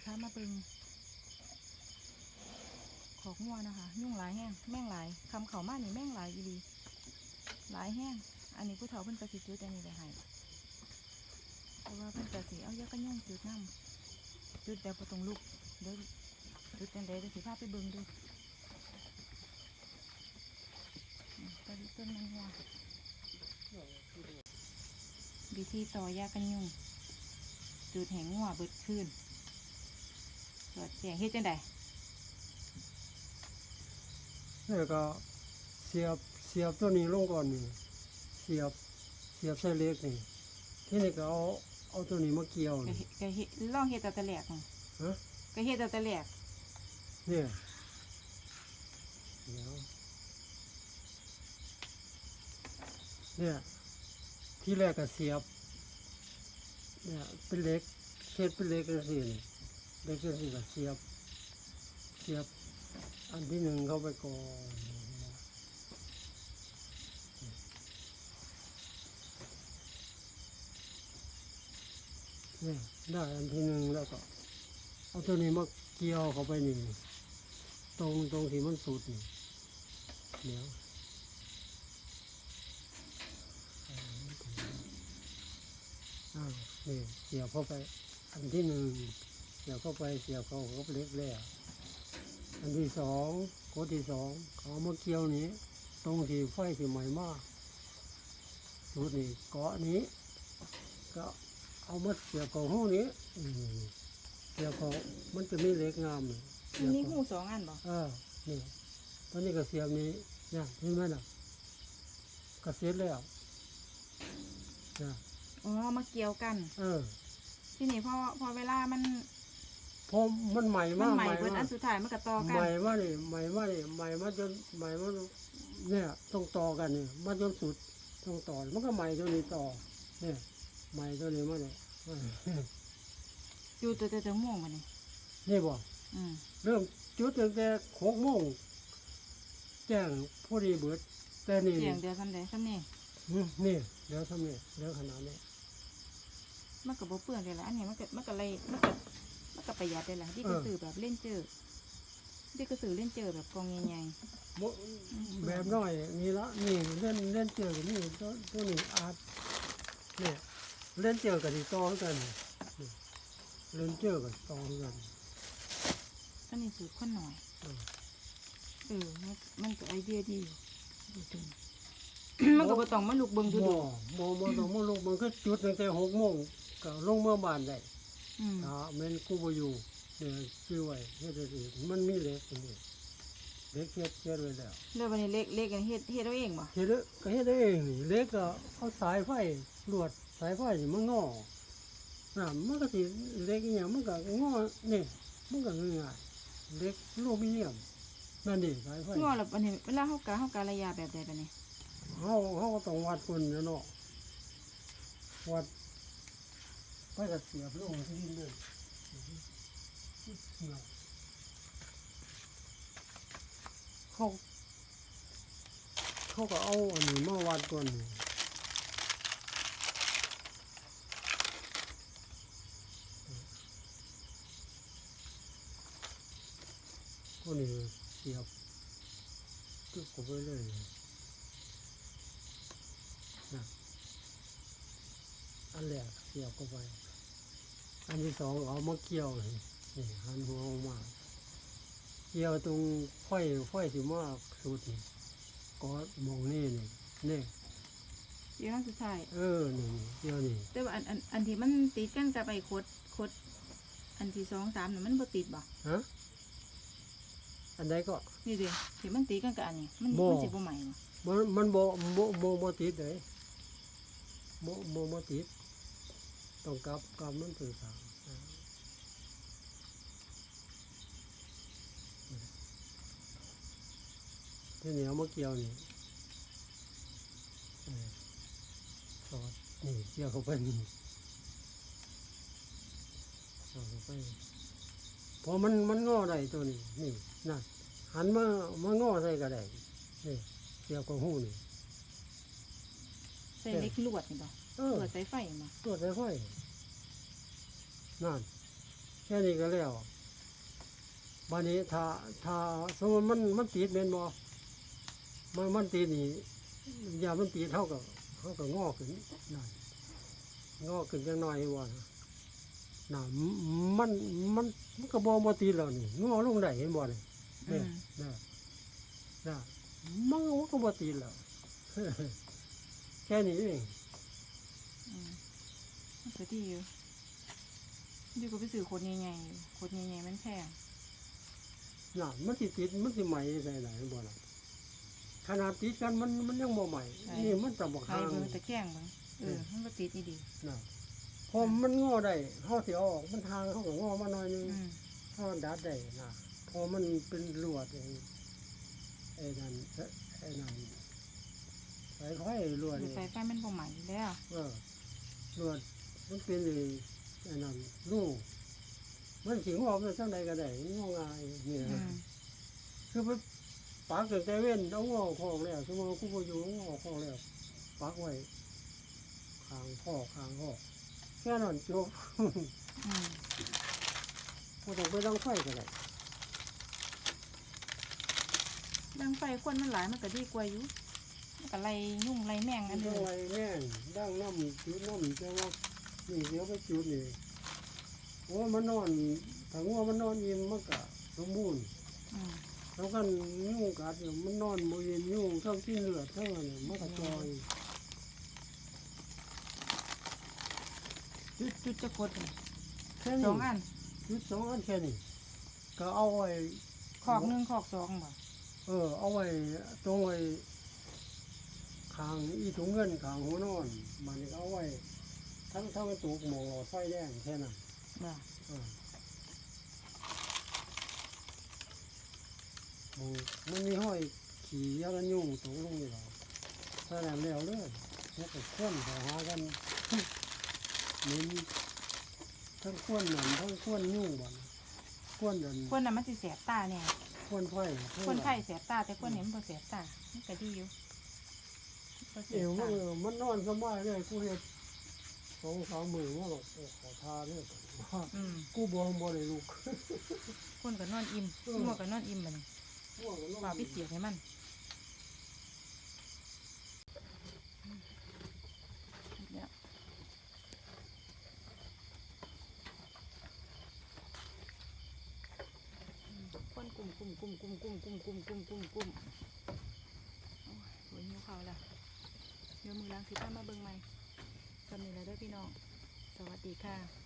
สิพามาเบิงขอกงัวนะคะ ยุ่งหลายแห้งแม่งหลายคำเขามานี่แม่งหลายอีดี หลายแห้งอันนี้ผู้เฒ่าเพิ่นกระสิจุดอันนี้ไปให้แต่ว่าเพิ่นกระสิเอายากันยุ่งจุดน้ำจุดแบบบ่ตรงลูกเดี๋ยวจุดจังเดี๋ยวสิพาไปเบิ่งดูอืมต้นต้นมันว่าวิธีต่อยากันยุ่งจุดแหงงัวเบิดขึ้น สอดแจงเฮ็ดจังไดแล้วก็เสียบเสียบตัวนี้ลงก่อนนี่เสียบเสียบใส่เหล็กนี่ที่นี่ก็เอาเอาตัวนี้มาเกี่ยวก็นี่ เฮ็ดก็เฮ็ดลองเฮ็ดแต่แต่แรกนั่นฮะ ก็เฮ็ดแต่แต่แรกเนี่ยเดี๋ยวเนี่ย ที่แรกก็เสียบ เนี่ยเป็นเหล็กเฮ็ดเป็นเหล็กจังซี่นี่ เหล็กจังซี่ก็เสียบ เสียบ อันที่หนึ่งเข้าไปก่อนเนี่ยได้อันที่หนึ่งแล้วก็ เอาตัวนี้มาเกี่ยวเข้าไปนี่ ตรงตรงที่มันสุดนี่เดี๋ยวอ่านี่เสียบเข้าไป อันที่หนึ่ง เสียบเข้าไปเสียบเข้ากับเล็กแล้วอันที่สองโคดที่สองเขามาเกี่ยวนี้ ตรงที่ไฟที่ใหม่มากสุดนี่เกาะนี้ ก็เอามาเสียบกับห้องนี้อืมเสียบเขามันจะมีเหล็กงามนี่เสีอัยนบนี้เขาหูสองอันบ่เออนี่ตอนนี้ก็เสียบนี้เนี่ยเห็นไหมน่ะก็เสร็จแล้วนะอ๋อมาเกี่ยวกัน เออ ที่นี่พอพอเวลามัน พอมันใหม่มัมานกใหม่ใหม่เบิดอัมานกสุดท้ายมันก็ต่อกัใหนม่มากนี่ใหม่มากนี่ใหม่มาจนใหม่มาเนี่ยต้องต่อกันนี่มาจนสุดต้องต่อมันก็ใหม่ตัวนี้ต่อเนี่ยใหม่ตัวนี้มาเนี่ยอยู่ตัวแต่จะม่วงบ่นี่นี่บ่อืมเริ่มจุดตั้งแต่หกโมงแจ้งพอดีเบิด แต่นี่เสียงเดียวซ้ำใดซ้ำนี่อืมนี่เดี๋ยวทำนี่เดี๋ยวขนาดนี้มันก็บ่เปื้อนเลยล่ะอันนี้มันก็มันก็เลยมันก็ มันก็ประหยัดเลยล่ะที่ก็ซื้อแบบเล่นเจอที่ก็ซื้อเล่นเจอแบบกองใหญ่บ่แบบน้อยนี่ละนี่เล่นเล่นเจอกันนี่ตัวตัวนี้อาร์ตเนี่ยเล่นเจอกันที่ต่อกันนี่เล่นเจอกันต่อกันๆอันนี้สูตรข้นหน่อยเออเออมันมันก็ไอเดียดีอยู่ดูถึงมันก็บ่ต้องมาลุกเบิ่งดูบ่ดูบ่บ่ต้องมาลงมันก็จุดตั้งแต่หกโมงก็ลงเมื่อบ้านได้อืม ถ้าแม่นกูบ่อยู่เนี่ยชื่อไว้เฮ็ดได้สิมันมีเหล็กอันนี่เหล็กเฮ็ดเฮ็ดไว้แล้วแล้ววันนี้เล็กเล็กกันเฮ็ดเฮ็ดเอาเองบ่เฮ็ดเด้อก็เฮ็ดได้เองนี่เหล็กก็เอาสายไฟลวดสายไฟนี่มันงอน่ะมันก็สิเหล็กอีหยังมันก็งอนี่มันก็ง่ายๆเหล็กอลูมิเนียมนั่นดิสายไฟงอแล้ววันนี้เวลาเฮากะเฮากะระยะแบบใดบัดนี้เฮาเฮาก็ต้องวัดคนนะเนาะวัด ไปก็เสียบลงที่ดินเลยเนี่ยเขาเขาก็เอาอันนี้มาวัดก่อนนี่ก็นี่เสียบตึกเข้าไปเลยนะอันแรกเสียบเข้าไป อันที่สองเอามาเกี่ยวนี่นี่หันหัวออกมา เกี่ยวตรงไฟไฟสิมากสุดนี่ก็มองนี่นี่นี่เดี๋ยวนั้นสุดท้ายเออนี่นี่เกี่ยวนี่แต่ว่าอันอันอันที่มันติดกันกับไอ้โคดโคดอันที่สองสามน่ะมันบ่ติดบ่ฮะอันใดก็นี่ดิที่มันติดกันกับอันนี้มันบ่มันสิบ่ใหม่บ่มันมันบ่บ่บ่บ่ติดเลยบ่บ่บ่ติด ต้องกลับกลับมันถือสามอ่าทีนี้เอามาเกี่ยวนี่เอสอดนี่เกี่ยวเข้าไปนี่สอดเข้าไปพอมันมันงอได้ตัวนี้นี่นั่นหันมา มางอใส่ก็ได้นี่เกี่ยวกับหูนี่ใส่เล็กลวดนี่บ่ เออลวดสายไฟบ่ตัวจได้ไฟนั่นค่นี้ก็แล้วบันนี้ถ้าถ้าสมมติมันมันติดเมนบอมันมันติดนี่ยามันติดเท่ากับเท่ากับงอกขึ้นหน่อยงอกขึ้นจังหน่อยว่านะน่ะมันมันมันก็บอมาติดแล้วนี่งอลงได้เห็นบ่นี่อืเนี่ยมน่ะน่ะมันก็บ่ติดแล้วแค่นี้เองอื มมันก็ดีอยู่อยู่กับไปซื้อขวดใหญ่ๆอยู่ขวดใหญ่ๆมันแพงน่ะมันสิติดมันสิใหม่ใส่ไหนบ่ล่ะขนาดติดกันมันมันยังบ่ใหม่นี่มันตะบักใครหางเบิ่งตะแคงเบิ่งเออมันก็ติดอีดีน่ะพอมันงอได้เฮาสิเอาออกมันทางเขาก็งอมาหน่อยนึงอืมเฮาดัดได้น่ะพอมันเป็นลวดไอ้ไอ้นั่นไอ้นั่นสายไฟลวดอยู่นี่ไฟไฟมันบ่ใหม่อยู่แล้วเออ ลวดมันเป็นไอ้ไอ้นั่นลูกมันสิงอไปทางใดก็ได้มันงอง่ายนี่อืนะมคือไปปักตั้งแต่เว้นเอางอคองแล้วสมมติกูบ่อยู่เอางอคองแล้วปักไว้ข้างพ่อข้างพ่อแค่นั้นจบอืมบ่ต้องไปดังไฟก็ได้ดังไฟควันมันหลายมันก็ดีกว่าอยู่มัน ก็ไล่ยุ่งไล่แมงอันดันี้งไรแม่งดังน้ำจุดน้ำแต่ว่านี่เดี๋ยวไปจุดนี่โอ้มันนอนถ้างัวมันนอนอิ่มมันก็สมบูรณ์อืมแล้วกันยุ่งกัดเนี่ยมันนอนบ่เย็นยุ่งทั้งกินเลือดทั้งอะไรมันก็จอยจุดจุดจะกดนี่แค่สนี้องอันจุดสองอันแค่นี้ก็เอาไว้ ขอกหนึ่งขอกสองบ่เออเอาไว้ตรงไว้ ขางอีถุงเงินขางหัวนอน มันก็เอาไว้ ทั้งทั้งกระตุกหมองหลอดไฟแดงแค่นั้นบ่เออหมู่มันมีห้อยขี่ยักษ์ยุ่งตรงลงนี่หรอถ้านั้นแล้วเลยแล้วก็ควนเขาหากันเหม็นทั้งควนหนันทั้งควนยุ่งบ่นควนนันควนน่ะมันสิแสบตาเนี่ยควนไฟควนไข้แสบตาแต่ควนนี่มันบ่แสบตามันก็ดีอยู่บ่แส เอบวมัตานเออมันนอนสบายเลยกูเห็ดสองสามมือว่าหรอกโอ้ขอทานเนี่ยว่าอืมกูบอมบ่ได้ลูกคนก็นอนอิ่มเอองัวก็นอนอิ่มบัดนี้ว่าก็นอนว่าไปเสียบให้มันเนี่ยคนกลุ่มกลุ่มกลุ่มกลุ่มกลุ่มกลุ่มกลุ่มกลุ่มกลุ่มกลุ่มโอ้ยโหหิวข้าวแล้วเดี๋ยวมือล้างสีผ้ามาเบิ่งใหม่สำนีแล้วด้วยพี่น้อง สวัสดีค่ะ